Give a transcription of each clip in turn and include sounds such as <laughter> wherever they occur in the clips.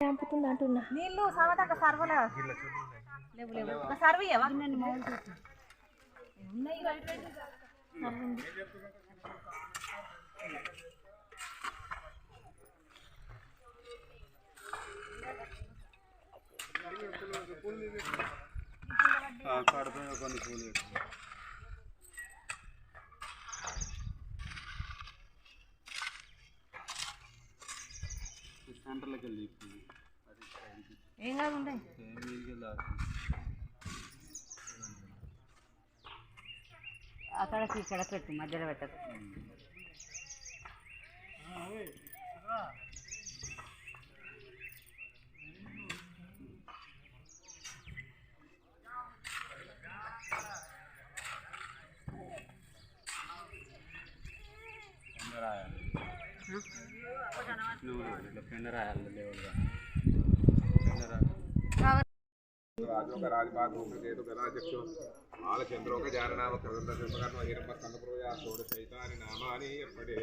చంపుతుంది అంటున్నా. నీళ్ళు సమతక సర్వలే లేవు? లేవు ఒక సర్వ ఇయ్యవా? ఉన్నాయి కొన్ని పూలు సెంటర్లోకి వెళ్ళి. ఏం కాదు ఉండే. ఏం మీదికి వెళ్ళి అక్కడకి ఇక్కడ పెట్టు మధ్యలో పెట్టదు పెండ రాయాలి. నువ్వు ఇట్లా పెండ రాయాలి. లేవుగా పెండ రాయాలి రాజోగ రాజపాదోగ కేతు గణాధ్యక్షో బాలచంద్రోగ జాననామ కృతంద సింహకర్మ హిరంబ స్కందప్రభయ షోడ చైతాని నామాని ఎప్పటి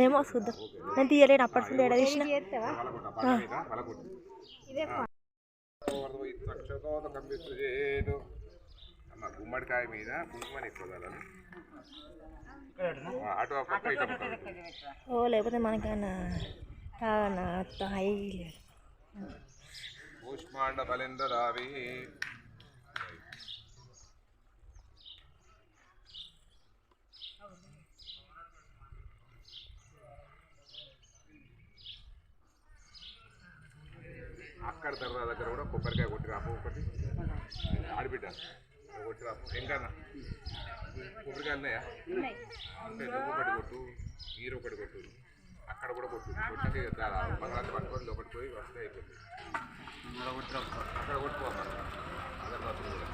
ఏమో చూద్దాం. నేను తీయలేను అప్పటి తీసిన? తక్షతోత కంపిస్తేదు అమ్మ గుమ్మడికాయ మీద కుంకుమని ఎక్కువ. ఓ లేకపోతే మనకన్నా రావి అక్కడ తర్వాత దగ్గర కూడా కొబ్బరికాయ కొట్టి రాపు ఒకటి ఆడిబిడ్డ కొట్టి రాపు ఎంకన్నా కొబ్బరికాయలు ఉన్నాయా ఒకటి కొట్టు మీరు ఒకటి కొట్టు అక్కడ కూడా కొట్టు కొట్టాక పక్కన పట్టుకొని లోపలికి పోయి వస్తే అయిపోతుంది అక్కడ కొట్టుకోమ్మా అగరబత్తులు కూడా.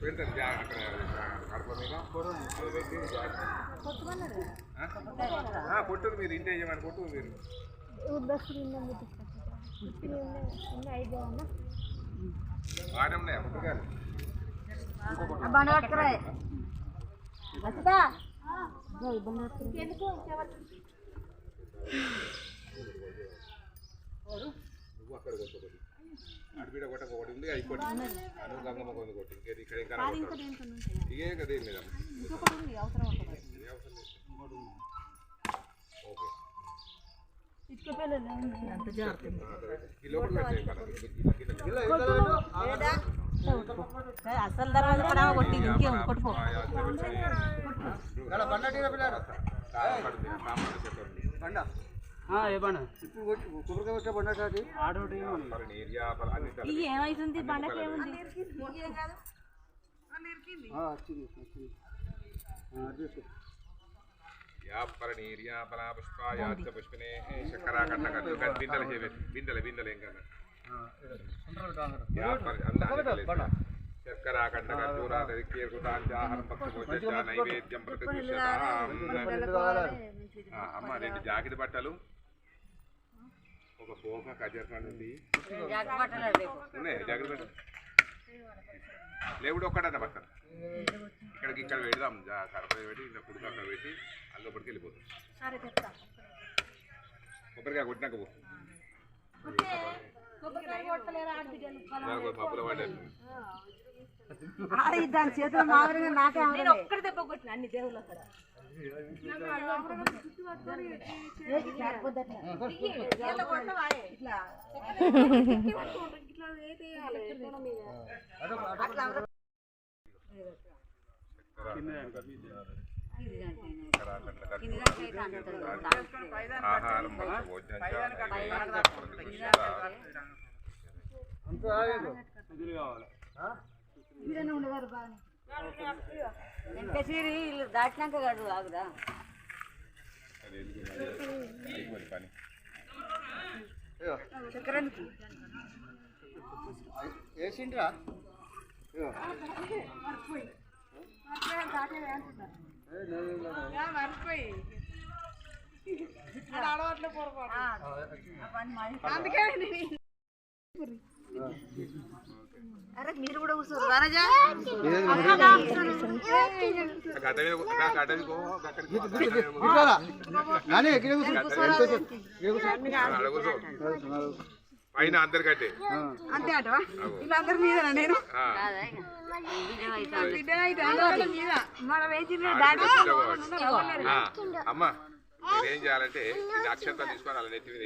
పెడతాను జా అక్కడ. కడప మీద. అది పెట్టి జాగ్రత్త. కొట్టురు మీరు ఇంటి చేయమని కొట్టు మీరు? బాగానే ఉన్నాయా కొట్టుకాయలు బండ పట్టుకురా వస్తుందా నువ్వు అక్కడ కొట్టుకోటి అడిపిడ కొట్టక ఒకటి ఉంది అది కొట్టి అను గంగమ్మ కొంది కొట్టి ఇంకేది ఇక్కడ ఇంకా ఇదే కదా ఏం లేదా. ఏ అవసరం లేదు. ఓకే. అంత జాగ్రత్త. ఈ లోపల పెట్టే అసలు దర్వాజ పడవ కొట్టి ఇంకేం కొట్టుకో కొట్టి ఏమైతుంది బండకి ఏముంది పుష్పినే శక్కరాకట్ట కట్టు కానీ బిందెలు ఏం కన్నా యాపర అమ్మ రెండు జాకెట్ బట్టలు ఒక పోక కజర్పండు ఉంది జాకెట్ బట్టలు లేవుడు ఒక్కడన్న పక్కన ఇక్కడికి ఇక్కడ పెడదాం జా- కడప పెట్టి ఇంకా కుడుకు అక్కడ పెట్టి అల్లొప్పటికి వెళ్ళిపోతాం కొబ్బరికాయ కొట్టినాక పో. దాని చేతిలో మాదిరిగా నాకే నేను ఒక్కడి దెబ్బ కొట్టిన అన్ని దేవుళ్ళ అక్కడ ఆహారం భోజనం ప్రతిదృశ్యతాం అంతా ఆగేదు నిధులు కావాలి వెంకటేశ్వరి ఇల్లు దాటినాక కాదు ఆగుదా వేసిండ్రా లేదు. అందుకే అరే మీరు కూడా కూర్చోరు. పైన అందరికంటే అంతే అట వీళ్ళందరి మీద. నేను అమ్మ నేనేం చేయాలంటే ఇది అక్షంతా తీసుకొని అలా నెత్తి మీద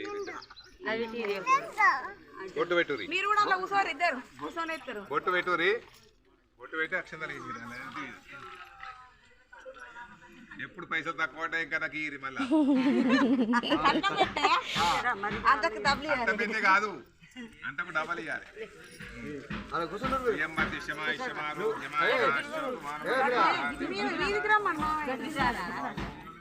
బొట్టు పెట్టురి మీరు కూడా అలా కూర్చోరు ఇద్దరు. కూర్చొని ఎత్తారు బొట్టు పెట్టురి బొట్టు పెట్టి అక్షంతలు. ఎప్పుడు పైసలు తక్కువ ఉంటాయి ఇంకా నాకు ఇరి మళ్ళా. డబ్బులు కాదు. అంతకు డబల్ ఇవ్వాలి అలా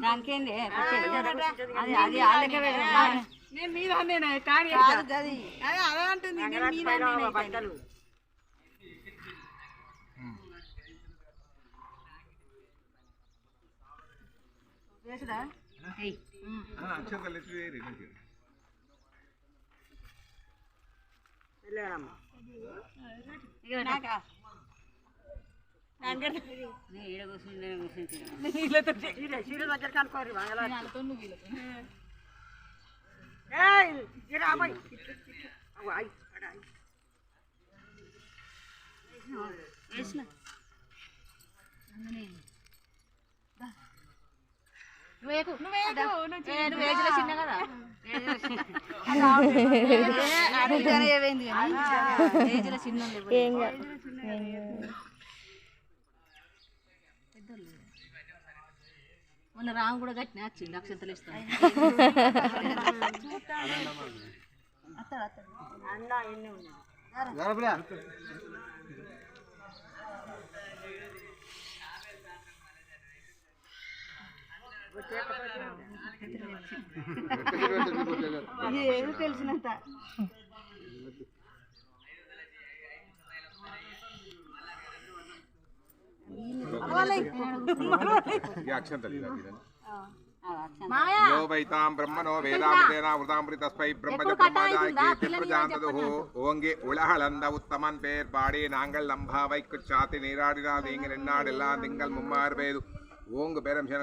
దానికేంది అది అది నేను మీద నేను కానీ అదే అదే అంటుంది నేను మీద వేసుడా ఎత్తి కదా <laughs> ఏమైంది ఏజ్లో చిన్న కాదు. <laughs> మొన్న రాము కూడా కట్టిన వచ్చింది అక్షంతలు ఇస్తాను. పిల్ల. ఏది తెలిసినంత. యోవైతాం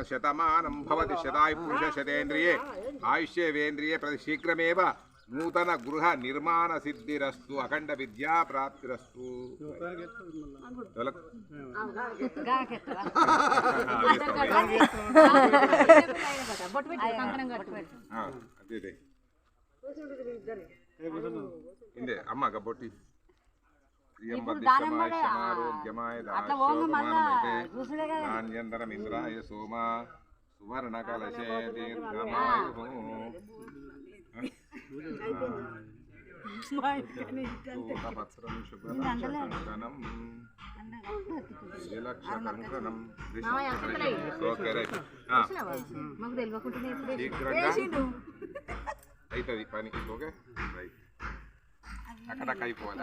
శతమానం భవతి శతాయు పురుష శతేంద్రియే. ఆయుష్యేవేంద్రియే ప్రతి శీఘ్రమేవ నూతన గృహ నిర్మాణ సిద్ధిరస్తు అఖండ విద్యా ప్రాప్తిరస్తు. ఇందే. అమ్మ గబొట్టి నాణ్యంతరం ఇంద్రాయ సోమ సువర్ణ కలశే దీర్ఘమాయు అవుతుంది పని ఓకే? రైట్. అక్కడ అయిపోవాలి